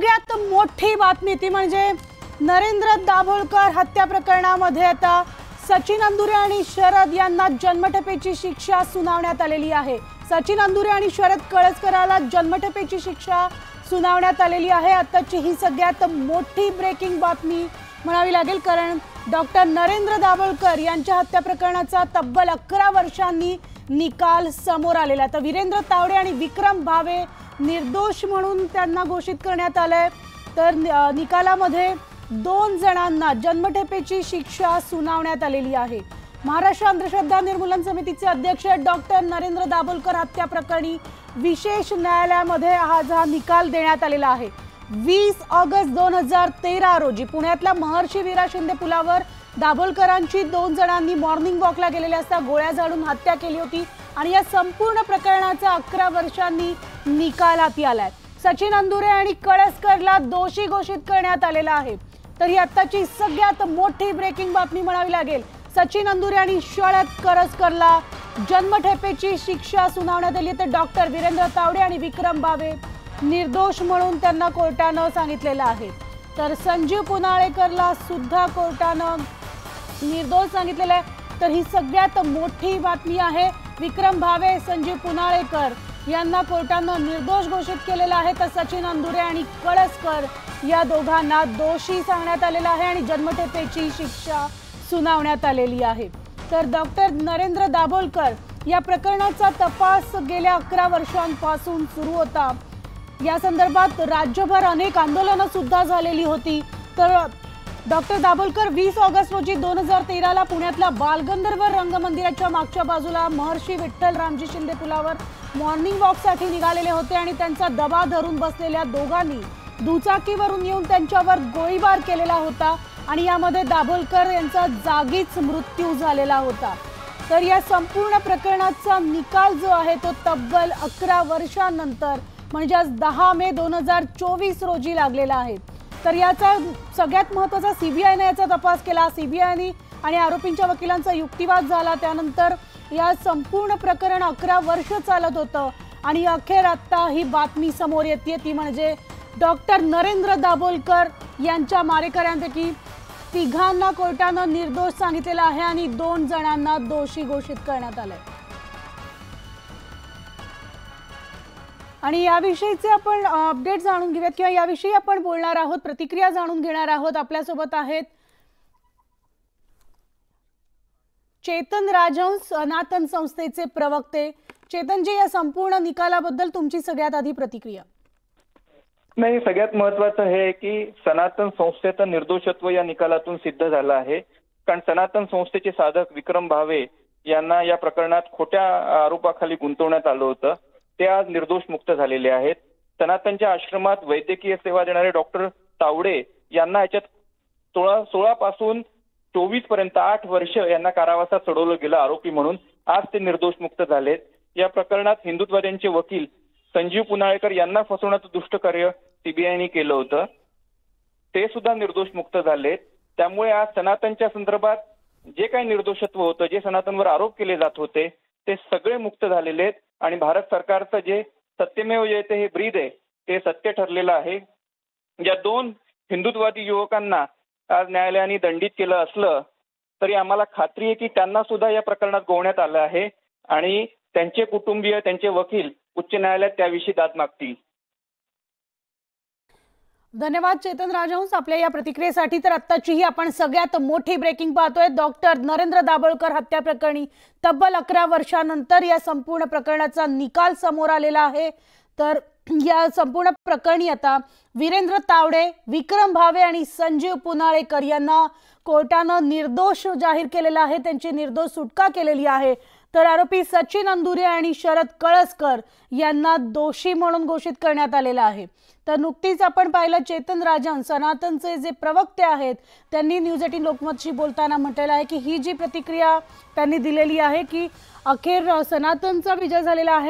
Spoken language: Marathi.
सगळ्यात मोठी बातमी ती म्हणजे नरेंद्र दाभोळकर हत्या प्रकरणामध्ये आता सचिन अंदुरे आणि शरद यांना जन्मठेपेची शिक्षा सुनावण्यात आलेली आहे. सचिन अंदुरे आणि शरद कळसकराला जन्मठेपेची शिक्षा सुनावण्यात आलेली आहे. आताची ही सगळ्यात मोठी ब्रेकिंग बातमी म्हणावी लागेल कारण डॉक्टर नरेंद्र दाभोळकर यांच्या हत्या प्रकरणाचा तब्बल अकरा वर्षांनी निकाल समोर आलेला आहे. तर वीरेंद्र तावडे आणि विक्रम भावे निर्दोष म्हणून त्यांना घोषित करण्यात आलंय. तर निकालामध्ये दोन जणांना जन्मठेपेची शिक्षा सुनावण्यात आलेली आहे. महाराष्ट्र अंधश्रद्धा निर्मूलन समितीचे अध्यक्ष डॉक्टर नरेंद्र दाभोलकर हत्या प्रकरणी विशेष न्यायालयामध्ये आज हा निकाल देण्यात आलेला आहे. वीस ऑगस्ट दोन हजार तेरा रोजी पुण्यातल्या महर्षी वीरा शिंदे पुलावर दाभोलकरांची दोन जणांनी मॉर्निंग वॉकला गेलेले असता गोळ्या झाडून हत्या केली होती आणि या संपूर्ण प्रकरणाचा अकरा वर्षांनी निकाल हाती आलाय सचिन अंदुरे आणि कळसकरला दोषी घोषित करण्यात आलेला आहे. तर ही आत्ताची सगळ्यात मोठी ब्रेकिंग बातमी म्हणावी लागेल. सचिन अंदुरे आणि शरद करसकरला जन्मठेपेची शिक्षा सुनावण्यात आली तर डॉक्टर वीरेंद्र तावडे आणि विक्रम बावे निर्दोष म्हणून त्यांना कोर्टानं सांगितलेलं आहे. तर संजीव पुनाळेकरला सुद्धा कोर्टानं निर्दोष सांगितलेलं आहे. तर ही सगळ्यात मोठी बातमी आहे. विक्रम भावे संजीव पुनाळेकर यांना कोर्टानं निर्दोष घोषित केलेलं आहे तर सचिन अंदुरे आणि कळसकर या दोघांना दोषी सांगण्यात आलेला आहे आणि जन्मठेपेची शिक्षा सुनावण्यात आलेली आहे. तर डॉक्टर नरेंद्र दाभोलकर या प्रकरणाचा तपास गेल्या अकरा वर्षांपासून सुरू होता. या संदर्भात राज्यभर अनेक आंदोलनं सुद्धा झालेली होती. तर डॉक्टर दाभोलकर वीस ऑगस्ट रोजी दोन हजार तेराला पुण्यातल्या बालगंधर्व रंगमंदिराच्या मागच्या बाजूला महर्षी विठ्ठल रामजी शिंदे पुलावर मॉर्निंग वॉकसाठी निघालेले होते आणि त्यांचा दबा धरून बसलेल्या दोघांनी दुचाकीवरून येऊन त्यांच्यावर गोळीबार केलेला होता आणि यामध्ये दाभोलकर यांचा जागीच मृत्यू झालेला होता. तर या संपूर्ण प्रकरणाचा निकाल जो आहे तो तब्बल अकरा वर्षांनंतर म्हणजे आज दहा मे दोन हजार चोवीस रोजी लागलेला आहे. तर याचा सगळ्यात महत्त्वाचा सीबीआयने याचा तपास केला. सीबीआयने आणि आरोपींच्या वकिलांचा युक्तिवाद झाला. त्यानंतर या संपूर्ण प्रकरण अकरा वर्ष चालत होतं आणि अखेर आत्ता ही बातमी समोर येते ती म्हणजे डॉक्टर नरेंद्र दाभोलकर यांच्या मारेकऱ्यांपैकी तिघांना कोर्टानं निर्दोष सांगितलेला आहे आणि दोन जणांना दोषी घोषित करण्यात आलंय. आणि याविषयीचे आपण अपडेट जाणून घेऊयात किंवा याविषयी आपण बोलणार आहोत प्रतिक्रिया जाणून घेणार आहोत आपल्यासोबत आहेत चेतन राजहंस सनातन संस्थेचे प्रवक्ते. चेतनजी या संपूर्ण निकालाबद्दल तुमची सगळ्यात आधी प्रतिक्रिया. नाही सगळ्यात महत्वाचं हे आहे की सनातन संस्थेचं निर्दोषत्व या निकालातून सिद्ध झालं आहे. कारण सनातन संस्थेचे साधक विक्रम भावे यांना या प्रकरणात खोट्या आरोपाखाली गुंतवण्यात आलं होतं. ते आज निर्दोष मुक्त झालेले आहेत. सनातनच्या आश्रमात वैद्यकीय सेवा देणारे डॉक्टर तावडे यांना याच्यात सोळा सोळा पासून चोवीसपर्यंत आठ वर्ष यांना कारावासात सोडवलं गेलं आरोपी म्हणून. आज ते निर्दोष मुक्त झालेत. या प्रकरणात हिंदुत्वाद्यांचे वकील संजीव पुनाळेकर यांना फसवण्याचं दुष्टकार्य सीबीआयने केलं होतं. ते सुद्धा निर्दोष मुक्त झालेत. त्यामुळे आज सनातनच्या संदर्भात जे काही निर्दोषत्व होतं जे सनातनवर आरोप केले जात होते ते सगळे मुक्त झालेले आहेत. आणि भारत सरकारचं जे सत्यमेव जयते हे ब्रीद आहे ते सत्य ठरलेलं आहे. या दोन हिंदुत्ववादी युवकांना आज न्यायालयाने दंडित केलं असलं तरी आम्हाला खात्री आहे की त्यांना सुद्धा या प्रकरणात गोवण्यात आलं आहे आणि त्यांचे कुटुंबीय त्यांचे वकील उच्च न्यायालयात त्याविषयी दाद मागतील. धन्यवाद चेतन राजहंस. आपल्या या प्रतिक्रियेसाठी तर आत्ताचीही आपण सगळ्यात मोठी ब्रेकिंग पाहतोय. डॉक्टर नरेंद्र दाभोळकर हत्या प्रकरणी तब्बल अकरा वर्षानंतर या संपूर्ण प्रकरणाचा निकाल समोर आलेला आहे. तर या संपूर्ण प्रकरणी आता वीरेंद्र तावडे विक्रम भावे आणि संजीव पुनाळेकर यांना कोर्टानं निर्दोष जाहीर केलेला आहे. त्यांची निर्दोष सुटका केलेली आहे. तर आरोपी सचिन अंदुरे आणि शरद कळसकर यांना दोषी म्हणून घोषित करण्यात आलेला आहे. तर नुकतीच आपण पाहिलं चेतन राजन सनातनचे जे प्रवक्ते आहेत त्यांनी न्यूज एटीन लोकमतशी बोलताना म्हटलेलं आहे की ही जी प्रतिक्रिया त्यांनी दिलेली आहे की अखेर सनातनचा विजय झालेला आहे